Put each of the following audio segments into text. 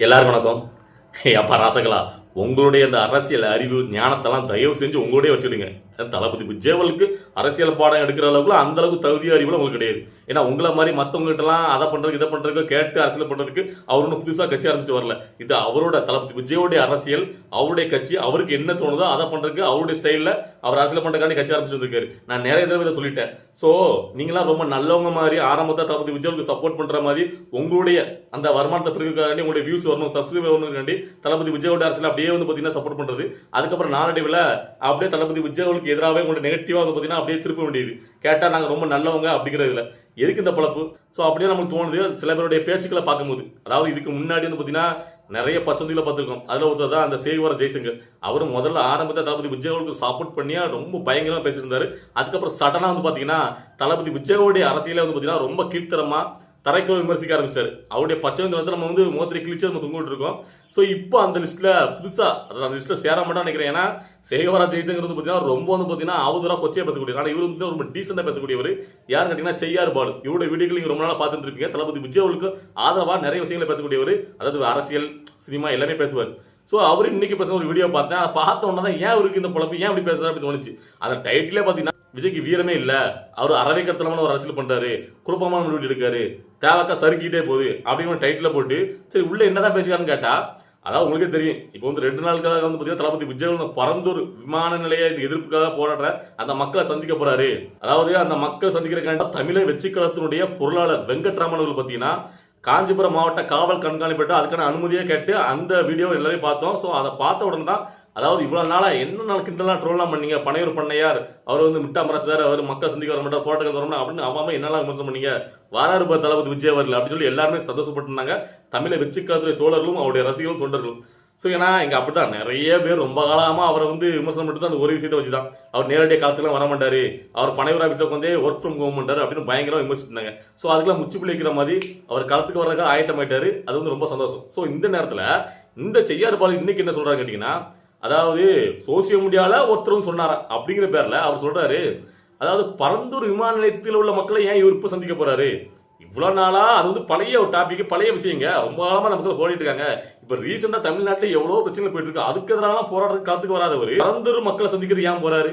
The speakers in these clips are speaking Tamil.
எல்லாருக்கும் வணக்கம். அப்பா ராசகலா உங்களுடைய அந்த அரசியல் அறிவு ஞானத்தெல்லாம் தயவு செஞ்சு உங்களுடைய வச்சுடுங்க தளபதி விஜயவலுக்கு அரசியல் பாடம் எடுக்கிற அளவுக்குலாம் அந்த அளவுக்கு தகுதி அறிவுல உங்களுக்கு கிடையாது. ஏன்னா உங்களை மாதிரி மற்றவங்ககிட்டலாம் அதை பண்றதுக்கு இதை பண்றதுக்கு கேட்டு அரசியல் பண்றதுக்கு அவர் ஒன்றும் புதுசாக கட்சி ஆரம்பிச்சுட்டு வரல. இது அவரோட தளபதி விஜயோடைய அரசியல் அவருடைய கட்சி அவருக்கு என்ன தோணுதோ அதை பண்றதுக்கு அவருடைய ஸ்டைலில் அவர் அரசியல் பண்றதுக்காண்டி கட்சி ஆரம்பிச்சுட்டு இருக்காரு. நான் நிறைய தடவை இதை சொல்லிட்டேன். ஸோ நீங்களாம் ரொம்ப நல்லவங்க மாதிரி ஆரம்பத்தை தளபதி விஜயவுக்கு சப்போர்ட் பண்ற மாதிரி உங்களுடைய அந்த வருமானத்தை பிரிவுக்காண்டி உங்களுடைய வியூஸ் வரணும் சப்ஸ்கிரைபர் வரணும்காண்டி தளபதி விஜயோட அரசியல் அப்படியே வந்து பார்த்தீங்கன்னா சப்போர்ட் பண்றது. அதுக்கப்புறம் நாளடைவில் அப்படியே தளபதி விஜயவுக்கு எதிராகவே உங்களுடைய நெகட்டிவாக வந்து பார்த்தீங்கன்னா அப்படியே திருப்ப வேண்டியது. கேட்டால் நாங்கள் ரொம்ப நல்லவங்க அப்படிங்கிறதுல எதுக்கு இந்த பழப்பு? ஸோ அப்படியே நமக்கு தோணுது. சில பேருடைய பேச்சுக்களை பார்க்கும்போது அதாவது இதுக்கு முன்னாடி வந்து பார்த்தீங்கன்னா நிறைய பச்சந்திகளை பார்த்துருக்கோம். அதில் ஒருத்தர் தான் அந்த சேகுவர ஜெய்சங்கர். அவர் முதல்ல ஆரம்பத்தை தளபதி விஜயவுக்கு சப்போர்ட் பண்ணியா ரொம்ப பயங்கரமாக பேசியிருந்தார் அதுக்கப்புறம் சடனாக வந்து பார்த்தீங்கன்னா தளபதி விஜயோடைய அரசியலே வந்து பார்த்தீங்கன்னா ரொம்ப கீழ்த்தரமாக தரைக்கோ விமர்சிக்க ஆரம்பிச்சிட்டாரு. அவருடைய பச்சை வந்து நம்ம வந்து மோத்திரி கிழிச்சு நம்ம தொங்கிட்டு இருக்கோம் ஸோ இப்போ அந்த லிஸ்ட்ல புதுசா அதாவது அந்த லிஸ்ட்ல சேர மாட்டோம்னு நினைக்கிறேன். ஏன்னா சேகவரா ஜெய்சங்கர் வந்து பார்த்தீங்கன்னா ரொம்ப வந்து பார்த்தீங்கன்னா அவதூறா கொச்சையா பேசக்கூடிய ஆனால் இவர் வந்து ரொம்ப டீசெண்டாக பேசக்கூடியவர். யார் கேட்டீங்கன்னா செய்யார் பாலு. இவருடைய வீடியோக்கள் நீங்கள் ரொம்ப நாள் பார்த்துட்டு இருப்பீங்க. தளபதி அவங்களுக்கு ஆதரவாக நிறைய விஷயங்களை பேசக்கூடியவர். அதாவது அரசியல் சினிமா எல்லாமே பேசுவார். ஸோ அவர் இன்னைக்கு பேசுகிற ஒரு வீடியோ பார்த்தேன். அதை பார்த்த உடனே தான் ஏன் அவருக்கு இந்த பொழப்பு? ஏன் அப்படி பேசுகிறா அப்படின்னு தோணுச்சு. அந்த டைட்டிலே பார்த்தீங்கன்னா விஜய்க்கு வீரமே இல்லை. அவர் அறவை கத்தலமான ஒரு அரசியல் பண்ணுறாரு குழப்பமான முடிவு எடுக்காரு. தேவைக்கா சறுக்கிட்டே போகுது அப்படின்னு டைட்டில் போட்டு சரி உள்ளே என்னதான் பேசுகிறான்னு கேட்டால் அதாவது உங்களுக்கே தெரியும். இப்போ வந்து ரெண்டு நாளுக்காக வந்து பார்த்தீங்கன்னா தளபதி விஜய் வந்து பரந்தூர் விமான நிலைய எதிர்ப்புக்காக போராடுற அந்த மக்களை சந்திக்க போறாரு. அதாவது அந்த மக்களை சந்திக்கிறக்காக தமிழை வெற்றிக்கலத்தினுடைய பொருளாளர் வெங்கட்ராமன் அவர்கள் பார்த்தீங்கன்னா காஞ்சிபுரம் மாவட்ட காவல் கண்காணிப்பிட்டு அதுக்கான அனுமதியை கேட்டு அந்த வீடியோ எல்லாரையும் பார்த்தோம். ஸோ அதை பார்த்த உடனே தான் அதாவது இவ்வளோ நாளாக என்ன நாள் கிண்டலாம் ட்ரோல்லாம் பண்ணீங்க? பனையூர் பண்ணையார் அவர் வந்து மிட்டா மரசுதார் அவர் மக்கள் சந்திக்க வர மாட்டார் போராட்டங்கள் வரணும் அப்படின்னு அம்மா என்னெல்லாம் விமர்சனம் பண்ணீங்க? வாராரு தளபதி விஜய் வரல அப்படின்னு சொல்லி எல்லாருமே சந்தோஷப்பட்டிருந்தாங்க. தமிழை வெற்றிக்காத்துறை தோழர்களும் அவருடைய ரசிகர்களும் தொண்டர்களும். ஸோ ஏன்னா இங்கே அப்படிதான் நிறைய பேர் ரொம்ப காலமாக அவரை வந்து விமர்சனம் பண்ணிட்டு அந்த ஒரு விஷயத்தை வச்சு தான் அவர் நேரடியாக காலத்துலாம் வர மாட்டார். அவர் பனைவர் ஆஃபீஸில் வந்து ஒர்க் ஃப்ரம் ஹோம் பண்ணுறாரு அப்படின்னு பயங்கரமாக விமர்சிச்சிருந்தாங்க ஸோ அதுக்கெல்லாம் முச்சு வைக்கிற மாதிரி அவர் காலத்துக்கு வரதுக்காக ஆயத்தமாயிட்டாரு அது வந்து ரொம்ப சந்தோஷம். ஸோ இந்த நேரத்தில் இந்த செய்யாறு பால் இன்னைக்கு என்ன சொல்கிறாங்க கேட்டிங்கன்னா அதாவது சோசியல் மீடியாவில் ஒருத்தரும் சொன்னாரா அப்படிங்கிற பேரில் அவர் சொல்கிறாரு அதாவது பரந்தூர் விமான நிலையத்தில் உள்ள மக்களை ஏன் இவர் இப்போ சந்திக்க போகிறாரு இவ்வளோ நாளாக அது வந்து பழைய ஒரு டாபிக் பழைய விஷயங்க. ரொம்ப காலமாக நமக்கு போராடிட்டு இருக்காங்க. இப்போ ரீசெண்டாக தமிழ்நாட்டில் எவ்வளோ பிரச்சனை போயிட்டு இருக்கு. அதுக்கு எதிரான காலத்துக்கு காத்துக்கு வராதவர் பரந்தூர் மக்களை சந்திக்கிறது ஏன் போறாரு?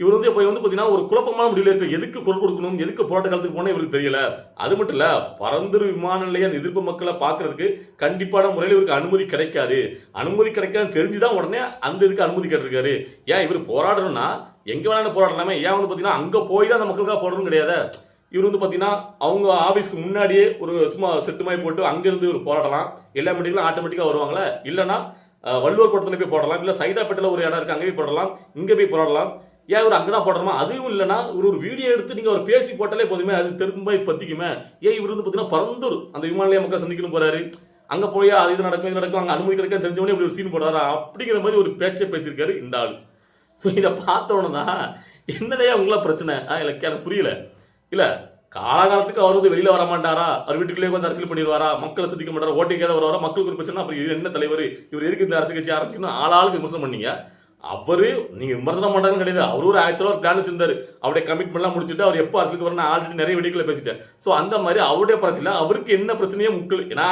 இவர் வந்து இப்போ வந்து பார்த்தீங்கன்னா ஒரு குழப்பமான முடிவில் இருக்க எதுக்கு குரல் கொடுக்கணும்? எதுக்கு போராட்ட காலத்துக்கு போனால் இவருக்கு தெரியல. அது மட்டும் இல்ல பரந்துரு விமான நிலைய அந்த எதிர்ப்பு மக்களை பார்க்கறதுக்கு கண்டிப்பான முறையில் இவருக்கு அனுமதி கிடைக்காது. அனுமதி கிடைக்காது தெரிஞ்சுதான் உடனே அந்த இதுக்கு அனுமதி கேட்டிருக்காரு. ஏன் இவர் போராடணும்னா எங்கே வேணாலும் போராடலாமே. ஏன் வந்து பார்த்தீங்கன்னா அங்கே போய் தான் அந்த மக்களுக்காக போராடணும் கிடையாது. இவர் வந்து பார்த்தீங்கன்னா அவங்க ஆஃபீஸ்க்கு முன்னாடியே ஒரு சும்மா செட்டு மாதிரி போட்டு அங்கேருந்து ஒரு போராடலாம். எல்லா மீட்டிங்லாம் ஆட்டோமேட்டிக்காக வருவாங்களே? இல்லைன்னா வள்ளுவர் கோட்டத்தில் போய் போடலாம். இல்லை சைதாப்பேட்டில் ஒரு இடம் இருக்குது அங்கே போய் போடலாம். இங்கே போய் போராடலாம். ஏன் இவர் அங்கே தான் போடுறோமா அதுவும் இல்லைன்னா ஒரு ஒரு வீடியோ எடுத்து நீங்கள் ஒரு பேசி போட்டாலே போதுமே அது திரும்ப பற்றிக்குமே ஏன் இவர் வந்து பார்த்தீங்கன்னா பரந்தூர் அந்த விமான நிலைய மக்கள் சந்திக்கணும் போகிறாரு அங்கே போய் அது இது நடக்கும் இது நடக்கும் அங்கே அனுமதி கிடைக்க தெரிஞ்சவனே இப்படி ஒரு சீன் போடுறாரா. அப்படிங்கிற மாதிரி ஒரு பேச்சை பேசியிருக்காரு இந்த ஆள். ஸோ இதை பார்த்த தான் என்னடையா உங்களா பிரச்சனை? ஆ எனக்கு எனக்கு புரியல. இல்ல காலகாலத்துக்கு அவர் வந்து வெளியில் வர மாட்டாரா? அவர் வீட்டுக்குள்ளேயே வந்து அரசியல் பண்ணிடுவாரா? மக்களை சந்திக்க மாட்டாரா? ஓட்டிக்காத ஏதாவது வருவாரா? மக்களுக்கு ஒரு பிரச்சனை அப்புறம் என்ன தலைவர்? இவர் எதுக்கு இந்த அரசியல் கட்சி ஆரம்பிச்சுன்னு ஆளாளுக்கு விமர்சனம் பண்ணீங்க? அவரு நீங்க விமர்சனம் பண்றாங்கன்னு கிடையாது. அவரு ஒரு ஆக்சுவலாக ஒரு பிளான் வச்சிருந்தாரு. அவருடைய கமிட்மெண்ட்லாம் முடிச்சுட்டு அவர் எப்போ அரசுக்கு வரணும் ஆல்ரெடி நிறைய வீடியோக்களை பேசிட்டேன் ஸோ அந்த மாதிரி அவருடைய பிரச்சனை அவருக்கு என்ன பிரச்சனையே முக்கியம் ஏன்னா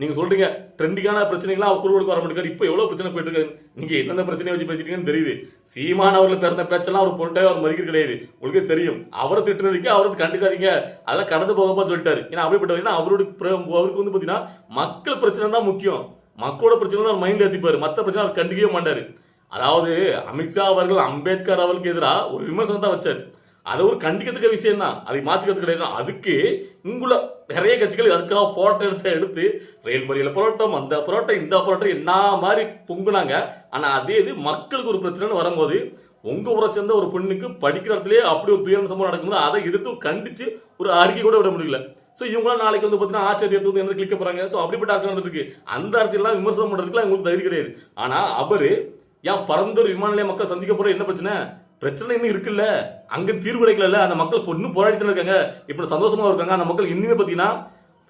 நீங்க சொல்றீங்க ட்ரெண்டிங்கான பிரச்சனைகள்லாம் அவர் குழுவுக்கு வர மாட்டேங்காரு. இப்போ எவ்வளோ பிரச்சனை போயிட்டு இருக்காது நீங்க எந்தெந்த பிரச்சனையை வச்சு பேசிட்டீங்கன்னு தெரியுது. சீமான அவர்கள் பேசின பேச்செல்லாம் அவர் பொருட்டே அவர் மதிக்க கிடையாது. உங்களுக்கு தெரியும். அவரை திட்டுனதுக்கு அவருக்கு கண்டுக்காதீங்க. அதெல்லாம் கடந்து போகப்பா சொல்லிட்டாரு. ஏன்னா அப்படிப்பட்டவர் அவருடைய அவருக்கு வந்து பார்த்தீங்கன்னா மக்கள் பிரச்சனை தான் முக்கியம். மக்களோட பிரச்சனை தான் அவர் மைண்ட்ல ஏத்திப்பாரு. மற்ற பிரச்சனை அவர் கண்டுக்கவே மாட்டாரு. அதாவது அமித்ஷா அவர்கள் அம்பேத்கர் அவர்களுக்கு எதிராக ஒரு விமர்சனம் தான் வச்சார். அது ஒரு கண்டிக்கத்தக்க விஷயம் தான் அதை மாற்றிக்கிறது கிடையாது. அதுக்கு இங்குள்ள நிறைய கட்சிகள் அதுக்காக போராட்டம் எடுத்து எடுத்து ரயில் மறியல் போராட்டம் அந்த போராட்டம் இந்த போராட்டம் என்ன மாதிரி பொங்குனாங்க. ஆனால் அதே இது மக்களுக்கு ஒரு பிரச்சனைன்னு வரும்போது உங்கள் ஊரை சேர்ந்த ஒரு பெண்ணுக்கு படிக்கிற இடத்துலேயே அப்படி ஒரு துயரம் சம்பவம் நடக்கும்போது அதை எதிர்த்து கண்டித்து ஒரு அறிக்கை கூட விட முடியல. ஸோ இவங்களாம் நாளைக்கு வந்து பார்த்தீங்கன்னா ஆச்சரியத்தை வந்து எந்த கிளிக்க போகிறாங்க ஸோ அப்படிப்பட்ட அரசியல் நடந்துருக்கு. அந்த அரசியல்லாம் விமர்சனம் பண்ணுறதுக்குலாம் உங்களுக்கு தகுதி கிடையாது. ஆனால் அவர் ஏன் பரந்தூர் விமான நிலைய மக்கள் சந்திக்க போற என்ன பிரச்சனை? பிரச்சனை இன்னும் இருக்குல்ல? அங்க தீர்வு கிடைக்கல அந்த மக்கள் இன்னும் போராடிட்டு இருக்காங்க. இப்ப சந்தோஷமா இருக்காங்க. அந்த மக்கள் இன்னுமே பாத்தீங்கன்னா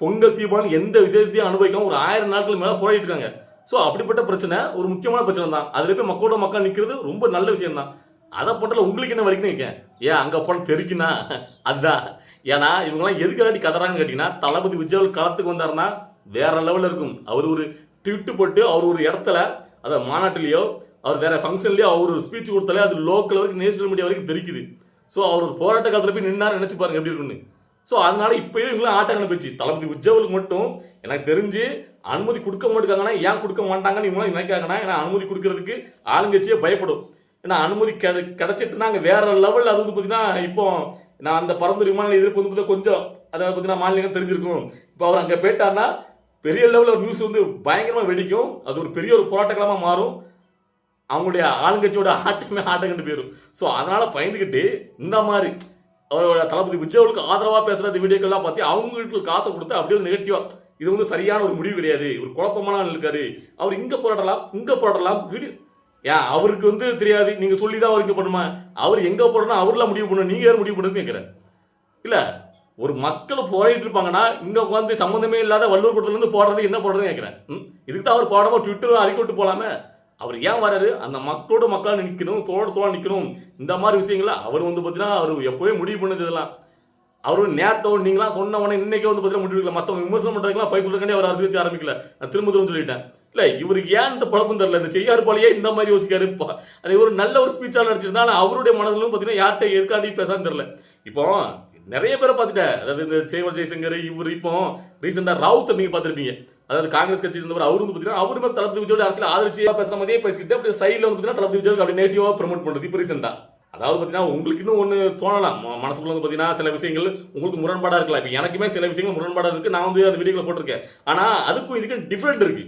பொங்கல் தீபாவளி எந்த விசேஷத்தையும் அனுபவிக்காம ஒரு ஆயிரம் நாட்கள் மேல போராடிட்டு இருக்காங்க. ஸோ அப்படிப்பட்ட பிரச்சனை ஒரு முக்கியமான பிரச்சனை தான். அதுல போய் மக்களோட மக்கள் நிற்கிறது ரொம்ப நல்ல விஷயம் தான். அதை போட்டால உங்களுக்கு என்ன வலிக்குன்னு வைக்கேன் ஏன் அங்க போன தெரிக்குனா அதுதான். ஏன்னா இவங்கெல்லாம் எதுக்காண்டி கதறாங்கன்னு கேட்டீங்கன்னா தளபதி விஜய் களத்துக்கு வந்தாருன்னா வேற லெவலில் இருக்கும். அவர் ஒரு ட்விட்டு போட்டு அவர் ஒரு இடத்துல அதை மாநாட்டிலேயோ அவர் வேற ஃபங்க்ஷன்லயோ அவர் ஒரு ஸ்பீச் கொடுத்தாலே அது லோக்கல் வரைக்கும் நேஷனல் மீடியா வரைக்கும் தெரிக்குது. ஸோ அவர் ஒரு போராட்ட காலத்தில் போய் நின்னாரு நினச்சி பாருங்க எப்படி இருக்குன்னு ஸோ அதனால இப்பயும் இவங்களும் ஆட்டங்களை போச்சு. தளபதி உஜ்ஜவலுக்கு மட்டும் எனக்கு தெரிஞ்சு அனுமதி கொடுக்க மாட்டாங்கன்னா ஏன் கொடுக்க மாட்டாங்கன்னு இவங்களும் நினைக்காங்கன்னா ஏன்னா அனுமதி கொடுக்கறதுக்கு ஆளுங்கட்சியே பயப்படும். ஏன்னா அனுமதி கிடை கிடைச்சிட்டுனா அங்கே வேற லெவலில் அது வந்து பார்த்தீங்கன்னா இப்போ நான் அந்த பரந்து விமான எதிர்ப்பு வந்து கொஞ்சம் அதை பார்த்தீங்கன்னா மாநிலங்கள் தெரிஞ்சிருக்கும். இப்போ அவர் அங்கே போயிட்டாருன்னா பெரிய லெவலில் ஒரு நியூஸ் வந்து பயங்கரமாக வெடிக்கும். அது ஒரு பெரிய ஒரு போராட்டக்கலமாக மாறும். அவங்களுடைய ஆளுங்கட்சியோட ஆட்டமே ஆட்டம் கண்டு போயிடும் ஸோ அதனால் பயந்துக்கிட்டு இந்த மாதிரி அவரோட தளபதி விஜயவுக்கு ஆதரவாக பேசுகிற இந்த வீடியோக்கெல்லாம் பார்த்து அவங்க வீட்டுக்கு காசை கொடுத்து அப்படியே வந்து நெகட்டிவாக இது வந்து சரியான ஒரு முடிவு கிடையாது. ஒரு குழப்பமான இருக்காரு. அவர் இங்கே போராடலாம் இங்கே போராடலாம் வீடியோ ஏன் அவருக்கு வந்து தெரியாது. நீங்கள் சொல்லி தான் அவருக்கு பண்ணுமா அவர் எங்கே போடணும்? அவர்லாம் முடிவு பண்ணணும். நீங்கள் யார் முடிவு பண்ணுன்னு கேட்குறேன். இல்லை ஒரு மக்கள் போராடிட்டு இருப்பாங்கன்னா இங்கே உட்காந்து சம்மந்தமே இல்லாத வள்ளுவர் கூட்டத்துலேருந்து போடுறது என்ன போடுறதுன்னு கேட்குறேன். ம்? இதுக்கு தான் அவர் போடாமல் ட்விட்டரும் அறிக்கை விட்டு போகலாமே அவர் ஏன் வராரு? அந்த மக்களோட மக்களாக நிற்கணும் தோட தோட நிற்கணும் இந்த மாதிரி விஷயங்கள அவர் வந்து பார்த்தீங்கன்னா அவர் எப்போவே முடிவு பண்ணது இதெல்லாம். அவர் நேத்தோ நீங்களாம் சொன்ன உடனே இன்னைக்கே வந்து பார்த்தீங்கன்னா முடிவு மற்றவங்க விமர்சனம் பண்ணுறதுக்குலாம் பை சொல்றதுக்காண்டி அவர் அரசு வச்சு ஆரம்பிக்கல. நான் திரும்ப திரும்ப சொல்லிட்டேன். இல்லை இவருக்கு ஏன் இந்த பழப்பும் தெரில இந்த செய்யாறு பாலையே இந்த மாதிரி யோசிக்காரு. அது ஒரு நல்ல ஒரு ஸ்பீச்சாக நடிச்சிருந்தா ஆனால் அவருடைய மனசுலும் பார்த்தீங்கன்னா யார்கிட்ட எதுக்காண்டி பேசான்னு தெரில இப்போ நிறைய பேரை பார்த்துட்டேன். அதாவது இந்த சேவர் ஜெய்சங்கர் இவர் இப்போ ரீசெண்டாக ராவுத் நீங்கள் பார்த்துருப்பீங்க. அதாவது காங்கிரஸ் கட்சி இருந்தவர் அவர் வந்து பார்த்தீங்கன்னா அவரு மேலே தளபதி விஜயோட அரசியல் ஆதரிச்சு பேசுற மாதிரியே பேசிக்கிட்டு அப்படியே சைடில் வந்து பார்த்தீங்கன்னா தளபதி விஜயோட அப்படி நேட்டிவாக ப்ரமோட் பண்ணுறது இப்போ ரீசெண்டாக அதாவது பார்த்தீங்கன்னா உங்களுக்கு இன்னும் ஒன்று தோணலாம். மனசுக்குள்ள வந்து பார்த்தீங்கன்னா சில விஷயங்கள் உங்களுக்கு முரண்பாடாக இருக்கலாம். இப்போ எனக்குமே சில விஷயங்கள் முரண்பாடாக இருக்குது நான் வந்து அந்த வீடியோவில் போட்டிருக்கேன். ஆனால் அதுக்கும் இதுக்கும் டிஃப்ரெண்ட் இருக்கு.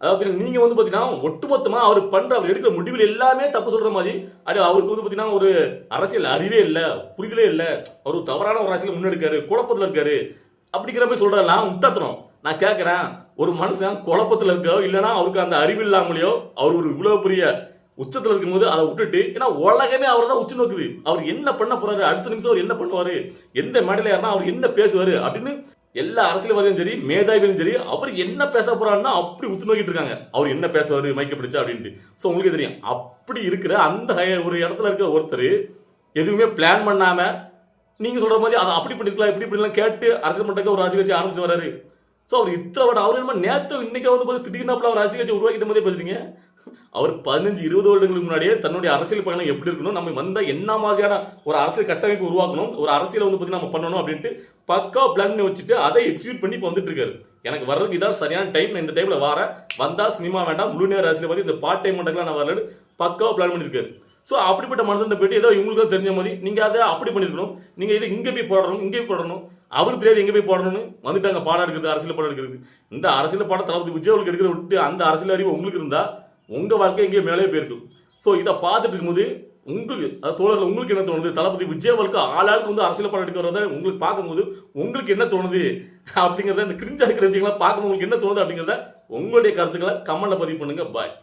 அதாவது நீங்க வந்து பார்த்தீங்கன்னா ஒட்டுமொத்தமா அவர் பண்ற அவர் எடுக்கிற முடிவில் எல்லாமே தப்பு சொல்ற மாதிரி அது அவருக்கு வந்து பார்த்தீங்கன்னா ஒரு அரசியல் அறிவே இல்லை புரிதலே இல்லை. அவர் ஒரு தவறான ஒரு அரசியல் முன்னெடுக்காரு குழப்பத்தில் இருக்காரு. அப்படிங்கிற மாதிரி சொல்றதெல்லாம் முட்டாத்தனம் நான் கேட்குறேன் ஒரு மனுஷன் குழப்பத்தில் இருக்கோ இல்லைனா அவருக்கு அந்த அறிவு இல்லாமலையோ அவர் ஒரு இவ்வளோ பெரிய உச்சத்தில் இருக்கும்போது அதை விட்டுட்டு ஏன்னா உலகமே அவர் தான் உச்சி நோக்குது. அவர் என்ன பண்ண போறாரு? அடுத்த நிமிஷம் அவர் என்ன பண்ணுவார்? எந்த மேடையில் யாருன்னா அவர் என்ன பேசுவார்? அப்படின்னு எல்லா அரசியல்வாதியும் சரி மேதாவியும் சரி அவர் என்ன பேச போறாருன்னா அப்படி உத்து நோக்கிட்டு இருக்காங்க. அவர் என்ன பேசுவார்? மைக்க பிடிச்சா அப்படின்ட்டு. ஸோ உங்களுக்கு தெரியும். அப்படி இருக்கிற அந்த ஒரு இடத்துல இருக்கிற ஒருத்தர் எதுவுமே பிளான் பண்ணாம நீங்க சொல்ற மாதிரி அதை அப்படி பண்ணிருக்கலாம் இப்படி பண்ணிக்கலாம் கேட்டு அரசியல் மட்டும் ஒரு ஆட்சி கட்சி ஆரம்பிச்சு வராரு ஸோ அவர் இத்தனை வருடம் அவர் என்ன நேற்று இன்னைக்கு வந்து பார்த்து திடீர்னு அவர் அரசியல் கட்சி உருவாக்கிட்ட போதே பேசுறீங்க அவர் பதினஞ்சு இருபது வருடங்களுக்கு முன்னாடியே தன்னுடைய அரசியல் பயணம் எப்படி இருக்கணும் நம்ம வந்த என்ன மாதிரியான ஒரு அரசியல் கட்டமைப்பு உருவாக்கணும் ஒரு அரசியலை வந்து பத்தி நம்ம பண்ணணும் அப்படின்ட்டு பக்கா பிளான் பண்ணி வச்சுட்டு அதை எக்ஸிக்யூட் பண்ணி இப்போ வந்துட்டு இருக்காரு. எனக்கு வர்றதுக்கு இதான் சரியான டைம் நான் இந்த டைமில் வரேன். வந்தால் சினிமா வேண்டாம். முழு நேர அரசியல் பத்தி இந்த பார்ட் டைம் மட்டும் நான் வரலன்னு பக்காவா பிளான் பண்ணியிருக்காரு ஸோ அப்படிப்பட்ட மனுஷன் போயிட்டு ஏதோ இவங்களுக்கு தெரிஞ்ச மாதிரி நீங்கள் அதை அப்படி பண்ணியிருக்கணும் நீங்கள் இது இங்கே போய் போடணும் இங்கே போய் போடணும். அவருக்கு தெரியாது எங்கே போய் போடணும்னு? வந்துட்டாங்க பாடம் எடுக்கிறது அரசியல் பாடம் எடுக்கிறது. இந்த அரசியல் பாடம் தளபதி விஜயவர்களுக்கு எடுக்கிற விட்டு அந்த அரசியல் அறிவு உங்களுக்கு இருந்தால் உங்கள் வாழ்க்கை எங்கேயோ மேலே போயிருக்கும். ஸோ இதை பார்த்துட்டு இருக்கும்போது உங்களுக்கு அது தோழர்கள் உங்களுக்கு என்ன தோணுது? தளபதி விஜயவர்களுக்கு ஆளாளுக்கு வந்து அரசியல் படம் எடுக்க வரத உங்களுக்கு பார்க்கும்போது உங்களுக்கு என்ன தோணுது? அப்படிங்கிறத இந்த கிரிஞ்சா இருக்கிற விஷயங்களை பார்க்கும்போது உங்களுக்கு என்ன தோணுது அப்படிங்கிறத உங்களுடைய கருத்துக்களை கமெண்ட்ல பதிவு பண்ணுங்கள் பாய்